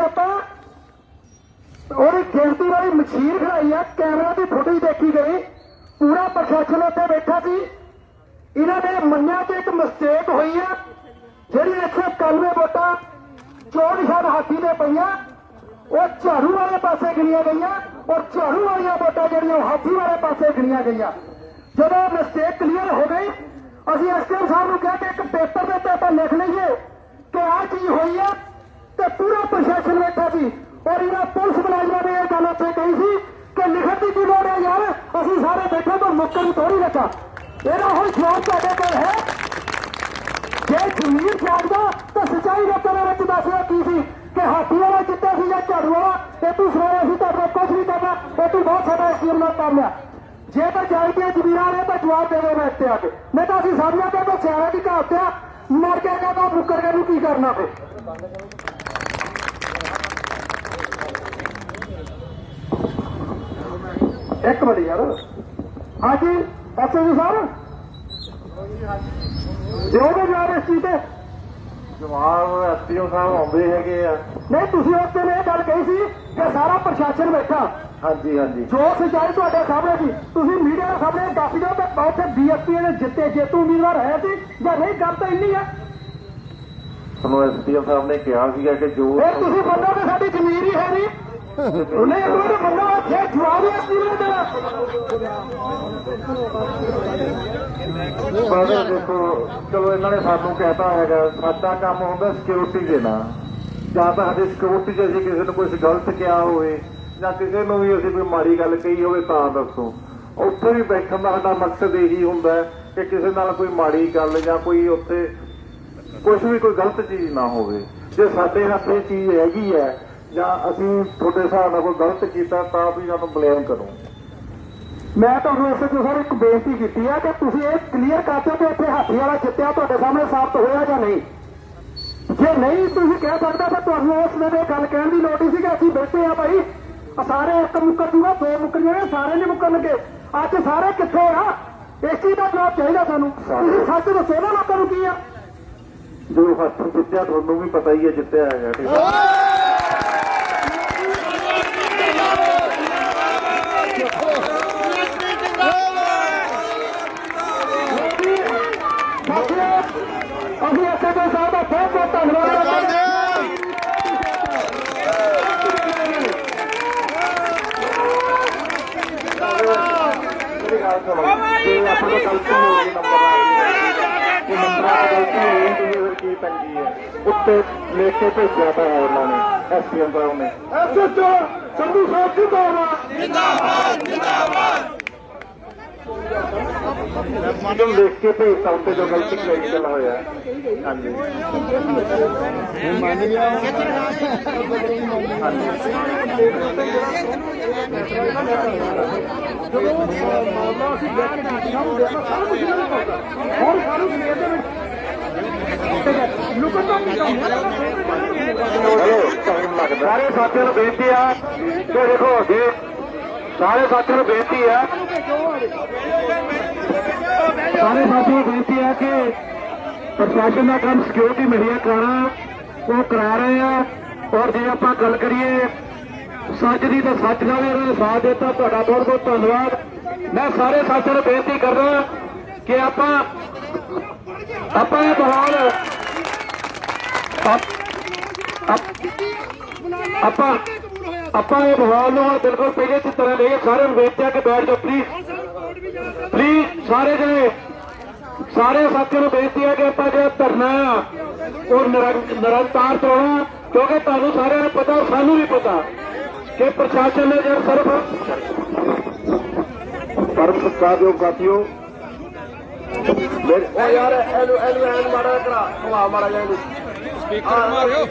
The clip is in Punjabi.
ਆਪਾਂ ਉਹਦੀ ਗਿਣਤੀ ਵਾਲੀ ਮਸ਼ੀਨ ਖੜਾਈ ਆ, ਕੈਮਰਾ ਦੀ ਫੁਟੇਜ ਦੇਖੀ ਗਈ ਪੂਰਾ ਪ੍ਰਸ਼ਾਸਨ ਉੱਥੇ ਬੈਠਾ ਸੀ। ਇਹਨਾਂ ਨੇ ਮੰਨਿਆ ਕਿ ਇੱਕ ਮਿਸਟੇਕ ਹੋਈ ਆ, ਜਿਹੜੀ 191 ਵੋਟਾਂ ਚੋਣ ਸ਼ਾਇਦ ਹਾਥੀ ਦੇ ਪਈਆਂ। ਉਹ ਝਾੜੂ ਵਾਲੇ ਪਾਸੇ ਗਿਣੀਆਂ ਗਈਆਂ ਔਰ ਝਾੜੂ ਵਾਲੀਆਂ ਵੋਟਾਂ ਜਿਹੜੀਆਂ ਉਹ ਹਾਥੀ ਵਾਲੇ ਪਾਸੇ ਗਿਣੀਆਂ ਗਈਆਂ। ਜਦੋਂ ਮਿਸਟੇਕ ਕਲੀਅਰ ਹੋ ਗਈ, ਅਸੀਂ ਐਸਟੀਐਮ ਸਾਹਿਬ ਨੂੰ ਕਿਹਾ ਕਿ ਇੱਕ ਪੇਪਰ ਦੇ ਉੱਤੇ ਆਪਾਂ ਲਿਖ ਲਈਏ ਕਿ ਆਹ ਚੀਜ਼ ਹੋਈ ਆ ਪੂਰਾ ਪ੍ਰਸ਼ਾਸਨ ਬੈਠਾ ਸੀ ਔਰ ਇਹਨਾਂ ਪੁਲਿਸ ਮੁਲਾਜ਼ਮਾਂ ਨੇ ਇਹ ਗੱਲ ਉੱਥੇ ਕਹੀ ਸੀ ਕਿ ਲਿਖਣ ਦੀ ਕੀ ਲੋੜ ਹੈ ਯਾਰ, ਅਸੀਂ ਸਾਰੇ ਬੈਠੇ ਤਾਂ ਮੁੱਕਰ ਥੋੜੀ ਰੱਖਾ ਇਹਦਾ ਹੁਣ ਜਵਾਬ ਤੁਹਾਡੇ ਕੋਲ ਹੈ। ਜੇ ਜ਼ਮੀਰ ਜਾਗਦਾ ਤਾਂ ਸਚਾਈ ਦੇ ਤਲੇ ਵਿੱਚ ਦੱਸਿਆ ਕੀ ਸੀ ਕਿ ਹਾਥੀ ਵਾਲਾ ਜਿੱਤਿਆ ਸੀ ਜਾਂ ਝਾੜੂ ਵਾਲਾ? ਇਹ ਤੂੰ ਸੁਣਾਇਆ ਸੀ, ਤੁਹਾਡਾ ਕੁਝ ਨਹੀਂ ਕਰਨਾ। ਇਹ ਤੂੰ ਬਹੁਤ ਸਾਡਾ ਐਸਟੀਐਮ ਨਾਲ ਕਰ ਲਿਆ। ਜੇ ਤਾਂ ਜਾਗਦੀਆਂ ਜ਼ਮੀਰਾਂ ਨੇ, ਤਾਂ ਜਵਾਬ ਦੇ ਦੇ ਮੈਂ ਇੱਥੇ ਆ ਕੇ। ਨਹੀਂ ਤਾਂ ਅਸੀਂ ਸਾਹਮਣੇ ਤੇ ਤਾਂ ਸਿਆਣਾ ਦੀ ਕਹਾਵਤ ਆ। ਮਰ ਕੇ ਕਹਿੰਦਾ ਮੁੱਕਰ ਕੇ ਨੂੰ ਕੀ ਕਰਨਾ ਫੇ ਇੱਕ ਮਿੰਟ ਯਾਰ। ਹਾਂਜੀ ਐਸਓ ਸਾਹਿਬ ਦਿਓਗੇ ਜਵਾਬ ਇਸ ਚੀਜ਼ ਤੇ। ਜਵਾਬ ਐਸਪੀਓ ਸਾਹਿਬ ਆਉਂਦੇ ਹੈਗੇ ਆ। ਨਹੀਂ ਤੁਸੀਂ ਉਸ ਦਿਨ ਇਹ ਗੱਲ ਕਹੀ ਸੀ ਕਿ ਸਾਰਾ ਪ੍ਰਸ਼ਾਸਨ ਬੈਠਾ। ਹਾਂਜੀ ਹਾਂਜੀ। ਜੋ ਸਚਾਈ ਤੁਹਾਡੇ ਸਾਹਮਣੇ ਸੀ ਤੁਸੀਂ ਮੀਡੀਆ ਦੇ ਸਾਹਮਣੇ ਦੱਸ ਦਿਓ ਕਿ ਉੱਥੇ ਬੀਐਸਪੀ ਦੇ ਜਿੱਤੇ ਜੇਤੂ ਉਮੀਦਵਾਰ ਹੈ ਸੀ ਜਾਂ ਨਹੀਂ ਗੱਲ ਤਾਂ ਇੰਨੀ ਆ। ਤੁਹਾਨੂੰ ਐਸਪੀਓ ਸਾਹਿਬ ਨੇ ਕਿਹਾ ਸੀਗਾ ਕਿ ਜੋ ਇਹ ਤੁਸੀਂ ਮੰਨੋ ਕਿ ਸਾਡੀ ਜ਼ਮੀਰ ਹੀ ਹੈ ਨਹੀਂ। ਉਹਨੇ ਇੱਕ ਵਾਰ ਮੰਨੋ ਜੇ ਜਵਾਬ ਇਸ ਚੀਜ਼ ਨੂੰ ਦੇਣਾ। ਪਰ ਦੇਖੋ ਚਲੋ ਇਹਨਾਂ ਨੇ ਸਾਨੂੰ ਕਹਿਤਾ ਹੈਗਾ ਸਾਡਾ ਕੰਮ ਹੁੰਦਾ ਸਿਕਿਉਰਿਟੀ ਦੇਣਾ ਜਾਂ ਤਾਂ ਸਾਡੀ ਸਿਕਿਉਰਿਟੀ 'ਚ ਅਸੀਂ ਕਿਸੇ ਨੂੰ ਕੁਝ ਗਲਤ ਕਿਹਾ ਹੋਵੇ ਜਾਂ ਕਿਸੇ ਨੂੰ ਵੀ ਅਸੀਂ ਕੋਈ ਮਾੜੀ ਗੱਲ ਕਹੀ ਹੋਵੇ ਤਾਂ ਦੱਸੋ। ਉੱਥੇ ਵੀ ਬੈਠਣ ਦਾ ਸਾਡਾ ਮਕਸਦ ਇਹੀ ਹੁੰਦਾ ਹੈ ਕਿ ਕਿਸੇ ਨਾਲ ਕੋਈ ਮਾੜੀ ਗੱਲ ਜਾਂ ਕੋਈ ਉੱਥੇ ਕੁਝ ਵੀ ਕੋਈ ਗਲਤ ਚੀਜ਼ ਨਾ ਹੋਵੇ। ਜੇ ਸਾਡੇ ਹੱਥ ਇਹ ਚੀਜ਼ ਹੈਗੀ ਹੈ ਜਾਂ ਅਸੀਂ ਤੁਹਾਡੇ ਹਿਸਾਬ ਨਾਲ ਕੋਈ ਗਲਤ ਕੀਤਾ ਤਾਂ ਵੀ ਸਾਨੂੰ ਬਲੇਮ ਕਰੋ। ਮੈਂ ਤੁਹਾਨੂੰ ਇਸੇ ਤੋਂ ਸਰ ਇੱਕ ਬੇਨਤੀ ਕੀਤੀ ਹੈ ਕਿ ਤੁਸੀਂ ਇਹ ਕਲੀਅਰ ਕਰ ਦਿਓ ਕਿ ਇੱਥੇ ਹਾਥੀ ਵਾਲਾ ਜਿੱਤਿਆ ਤੁਹਾਡੇ ਸਾਹਮਣੇ ਸਾਬਤ ਹੋਇਆ ਜਾਂ ਨਹੀਂ। ਜੇ ਨਹੀਂ ਤੁਸੀਂ ਕਹਿ ਸਕਦਾ ਤਾਂ ਤੁਹਾਨੂੰ ਉਸ ਵੇਲੇ ਗੱਲ ਕਹਿਣ ਦੀ ਲੋੜ ਸੀ ਕਿ ਅਸੀਂ ਬੈਠੇ ਆ ਭਾਈ। ਸਾਰੇ ਇੱਕ ਮੁੱਕਰ ਜੂਗਾ ਦੋ ਮੁੱਕਰ ਜਾਣੇ ਸਾਰੇ ਨਹੀਂ ਮੁੱਕਰਨਗੇ। ਅੱਜ ਸਾਰੇ ਕਿੱਥੇ ਆ? ਇਸ ਚੀਜ਼ ਦਾ ਜਵਾਬ ਚਾਹੀਦਾ ਸਾਨੂੰ। ਤੁਸੀਂ ਸੱਚ ਦੱਸੋ ਨਾ ਲੋਕਾਂ ਨੂੰ ਕੀ ਆ? ਜੋ ਹੱਥ ਜਿੱਤਿਆ ਤੁਹਾਨੂੰ ਵੀ ਪਤਾ ਹੀ ਹੈ ਜਿੱਤਿਆ ਹੈਗਾ ਠੀਕ ਹੈ ਸਾਥੀਓ ਅਸੀਂ ਐਸੇ ਸਾਹਿਬ ਦਾ ਬਹੁਤ ਬਹੁਤ ਧੰਨਵਾਦ ਕਰਦੇ ਹਾਂ ਮੇਰੀ ਗੱਲ ਸੁਣੋ ਜੇ ਆਪਣੀ ਗਲਤੀ ਹੋ ਗਈ ਨੰਬਰ ਇਹ ਨੰਬਰਾਂ ਦੀ ਤੇ ਫਿਰ ਕੀ ਤੰਗੀ ਹੈ? ਉੱਤੇ ਲਿਖ ਕੇ ਤਾਂ ਹੈ ਉਹਨਾਂ ਨੇ ਐਸਪੀਐਮ ਸਾਹਿਬ ਨੇ। ਐਸਐਚਓ ਸੰਧੂ ਸਾਹਿਬ ਜਿੰਦਾਬਾਦ। ਮੈਨੂੰ ਲਿਖ ਕੇ ਭੇਜਤਾ ਉੱਤੇ ਜੋ ਗਲਤੀ ਕਰੀ ਚਲਾ ਹੋਇਆ। ਹੈ। ਹਾਂਜੀ। ਮੰਨ ਲਿਆ ਮਾਮਲਾ ਅਸੀਂ ਦੇਖ ਕੇ ਢਾਡੀ ਸਾਹਿਬ ਨੂੰ ਸਾਰਾ ਕੁਝ ਇਹਨਾਂ ਦਾ ਹੋਊਗਾ ਹੁਣ ਸਾਨੂੰ ਸਵੇਰ ਦੇ ਵਿੱਚ ਲੁਕਣ ਦਾ ਕੀ ਕੰਮ ਹੈਲੋ ਟਾਈਮ ਲੱਗਦਾ ਸਾਰੇ ਸਾਥੀਆਂ ਨੂੰ ਬੇਨਤੀ ਆ ਕਿ ਦੇਖੋ ਅੱਗੇ ਸਾਰੇ ਸਾਥੀਆਂ ਨੂੰ ਬੇਨਤੀ ਆ। ਸਾਰੇ ਸਾਥੀਆਂ ਨੂੰ ਬੇਨਤੀ ਆ ਕਿ ਪ੍ਰਸ਼ਾਸਨ ਦਾ ਕੰਮ ਸਿਕਿਉਰਿਟੀ ਮਹਿਆ ਕਰਾਉਣਾ, ਉਹ ਕਰਾ ਰਹੇ ਆ। ਔਰ ਜੇ ਆਪਾਂ ਗੱਲ ਕਰੀਏ ਸੱਚ ਦੀ ਤਾਂ ਸੱਚ ਨਾਲ ਇਹਨਾਂ ਨੇ ਸਾਥ ਦਿੱਤਾ, ਤੁਹਾਡਾ ਬਹੁਤ ਬਹੁਤ ਧੰਨਵਾਦ। ਮੈਂ ਸਾਰੇ ਸਾਥੀਆਂ ਨੂੰ ਬੇਨਤੀ ਕਰਦਾ ਕਿ ਆਪਾਂ ਆਪਾਂ ਇਹ ਮਾਹੌਲ ਆਪਾਂ ਆਪਾਂ ਇਹ ਮਾਹੌਲ ਨੂੰ ਬਿਲਕੁਲ ਪਹਿਲੇ ਦੀ ਤਰ੍ਹਾਂ ਲਈਏ ਸਾਰਿਆਂ ਨੂੰ ਬੇਨਤੀ ਕਿ ਬੈਠ ਜਾਓ ਪਲੀਜ਼ ਪਲੀਜ਼ ਸਾਰੇ ਜਣੇ, ਸਾਰੇ ਸਾਥੀਆਂ ਨੂੰ ਬੇਨਤੀ ਹੈ ਕਿ ਆਪਾਂ ਜਿਹੜਾ ਧਰਨਾ ਆ, ਉਹ ਨਿਰੰ- ਨਿਰੰਤਰ ਚਲਾਉਣਾ ਕਿਉਂਕਿ ਤੁਹਾਨੂੰ ਸਾਰਿਆਂ ਨੂੰ ਪਤਾ, ਸਾਨੂੰ ਵੀ ਪਤਾ ਕਿ ਪ੍ਰਸ਼ਾਸਨ ਨੇ ਜਿਹੜਾ ਸਰਫ ਪਰਮ ਸਤਿਕਾਰਯੋਗ ਸਾਥੀਓ ਮੇਰੇ ਉਹ ਯਾਰ, ਇਹਨੂੰ ਇਹਨੂੰ ਐਨ ਮਾਰਾ ਕਰਾ, ਘੁਮਾ ਮਾਰਾ ਜਾ ਸਪੀਕਰ ਮਾਰਿਓ।